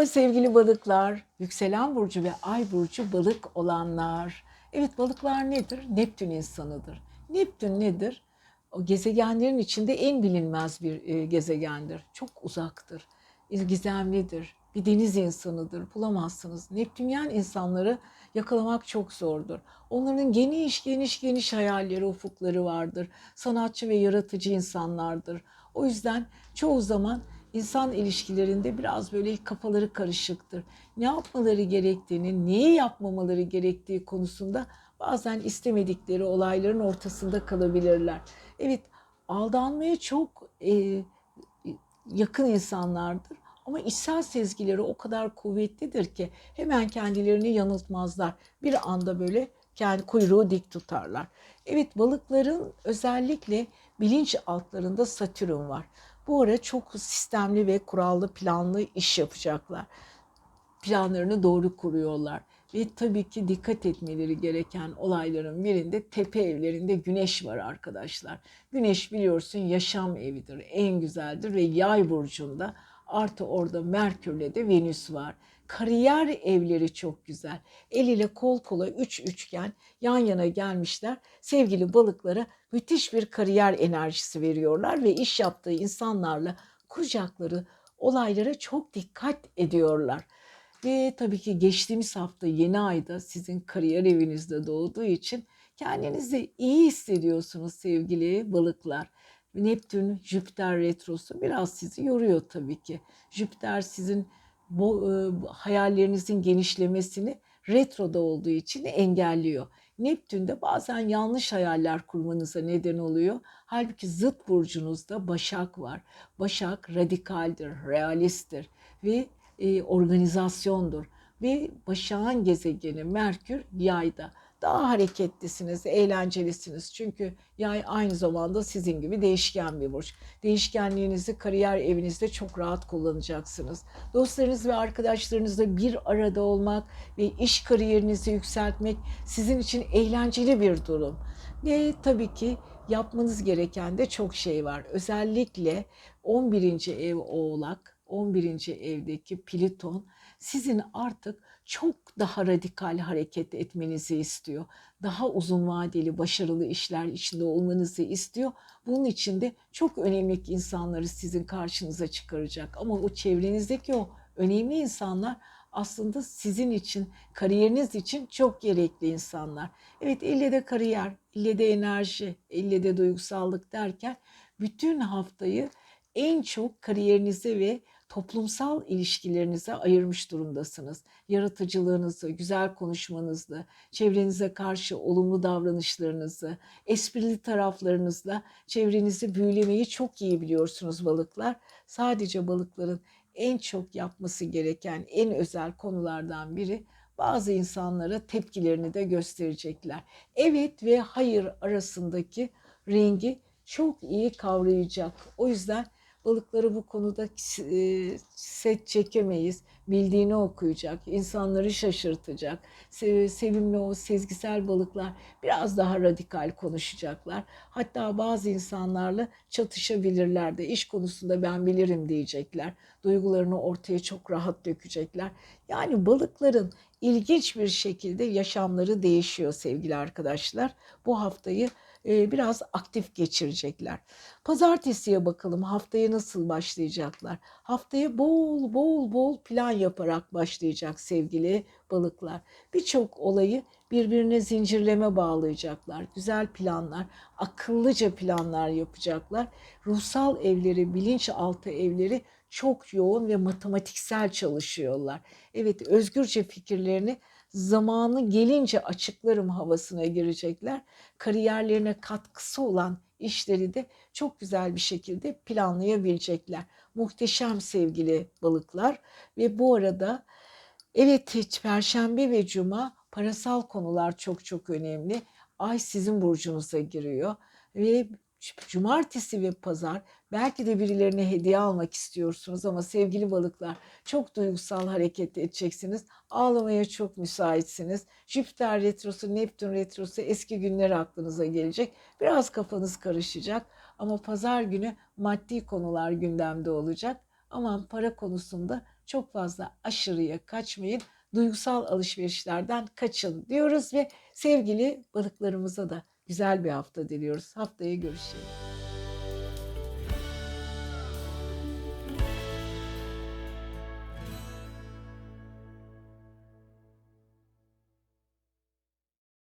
Merhaba sevgili balıklar, yükselen burcu ve ay burcu balık olanlar. Evet balıklar nedir? Neptün insanıdır. Neptün nedir? O gezegenlerin içinde en bilinmez bir e, gezegendir. Çok uzaktır, e, gizemlidir. Bir deniz insanıdır, bulamazsınız. Neptünyen insanları yakalamak çok zordur. Onların geniş geniş geniş hayalleri, ufukları vardır. Sanatçı ve yaratıcı insanlardır. O yüzden çoğu zaman insan ilişkilerinde biraz böyle kafaları karışıktır. Ne yapmaları gerektiğini, neyi yapmamaları gerektiği konusunda bazen istemedikleri olayların ortasında kalabilirler. Evet, aldanmaya çok e, yakın insanlardır. Ama içsel sezgileri o kadar kuvvetlidir ki hemen kendilerini yanıltmazlar. Bir anda böyle kendi kuyruğu dik tutarlar. Evet balıkların özellikle bilinç altlarında Satürn var. Bu ara çok sistemli ve kurallı planlı iş yapacaklar. Planlarını doğru kuruyorlar. Ve tabii ki dikkat etmeleri gereken olayların birinde tepe evlerinde güneş var arkadaşlar. Güneş biliyorsun yaşam evidir, en güzeldir ve yay burcunda artı orada Merkür'le de Venüs var. Kariyer evleri çok güzel. El ile kol kola üç üçgen yan yana gelmişler. Sevgili balıklara müthiş bir kariyer enerjisi veriyorlar ve iş yaptığı insanlarla kuracakları olaylara çok dikkat ediyorlar. Ve tabii ki geçtiğimiz hafta yeni ayda sizin kariyer evinizde doğduğu için kendinizi iyi hissediyorsunuz sevgili balıklar. Neptün, Jüpiter retrosu biraz sizi yoruyor tabii ki. Jüpiter sizin bu e, hayallerinizin genişlemesini retroda olduğu için engelliyor. Neptün de bazen yanlış hayaller kurmanıza neden oluyor. Halbuki zıt burcunuzda Başak var. Başak radikaldir, realisttir ve e, organizasyondur. Ve Başak'ın gezegeni Merkür yayda. Daha hareketlisiniz, eğlencelisiniz. Çünkü yay aynı zamanda sizin gibi değişken bir burç. Değişkenliğinizi kariyer evinizde çok rahat kullanacaksınız. Dostlarınız ve arkadaşlarınızla bir arada olmak ve iş kariyerinizi yükseltmek sizin için eğlenceli bir durum. Ve tabii ki yapmanız gereken de çok şey var. Özellikle 11. ev oğlak, 11. evdeki Plüton sizin artık çok daha radikal hareket etmenizi istiyor. Daha uzun vadeli başarılı işler içinde olmanızı istiyor. Bunun için de çok önemli insanları sizin karşınıza çıkaracak. Ama o çevrenizdeki o önemli insanlar aslında sizin için, kariyeriniz için çok gerekli insanlar. Evet ille de kariyer, ille de enerji, ille de duygusallık derken bütün haftayı en çok kariyerinize ve toplumsal ilişkilerinize ayırmış durumdasınız. Yaratıcılığınızı, güzel konuşmanızı, çevrenize karşı olumlu davranışlarınızı, esprili taraflarınızla çevrenizi büyülemeyi çok iyi biliyorsunuz balıklar. Sadece balıkların en çok yapması gereken en özel konulardan biri bazı insanlara tepkilerini de gösterecekler. Evet ve hayır arasındaki rengi çok iyi kavrayacak. O yüzden balıkları bu konuda e, set çekemeyiz. Bildiğini okuyacak, insanları şaşırtacak. Sevimli o sezgisel balıklar biraz daha radikal konuşacaklar. Hatta bazı insanlarla çatışabilirler de iş konusunda ben bilirim diyecekler. Duygularını ortaya çok rahat dökecekler. Yani balıkların ilginç bir şekilde yaşamları değişiyor sevgili arkadaşlar. Bu haftayı e, biraz aktif geçirecekler. Pazartesiye bakalım haftaya nasıl başlayacaklar. Haftaya bol bol bol plan yaparak başlayacak sevgili balıklar. Birçok olayı birbirine zincirleme bağlayacaklar. Güzel planlar, akıllıca planlar yapacaklar. Ruhsal evleri, bilinçaltı evleri çok yoğun ve matematiksel çalışıyorlar. Evet özgürce fikirlerini zamanı gelince açıklarım havasına girecekler. Kariyerlerine katkısı olan işleri de çok güzel bir şekilde planlayabilecekler. Muhteşem sevgili balıklar ve bu arada evet perşembe ve cuma parasal konular çok çok önemli. Ay sizin burcunuza giriyor ve cumartesi ve pazar belki de birilerine hediye almak istiyorsunuz ama sevgili balıklar çok duygusal hareket edeceksiniz. Ağlamaya çok müsaitsiniz. Jüpiter retrosu, Neptün retrosu eski günler aklınıza gelecek. Biraz kafanız karışacak ama pazar günü maddi konular gündemde olacak. Aman para konusunda çok fazla aşırıya kaçmayın. Duygusal alışverişlerden kaçın diyoruz ve sevgili balıklarımıza da güzel bir hafta diliyoruz. Haftaya görüşelim.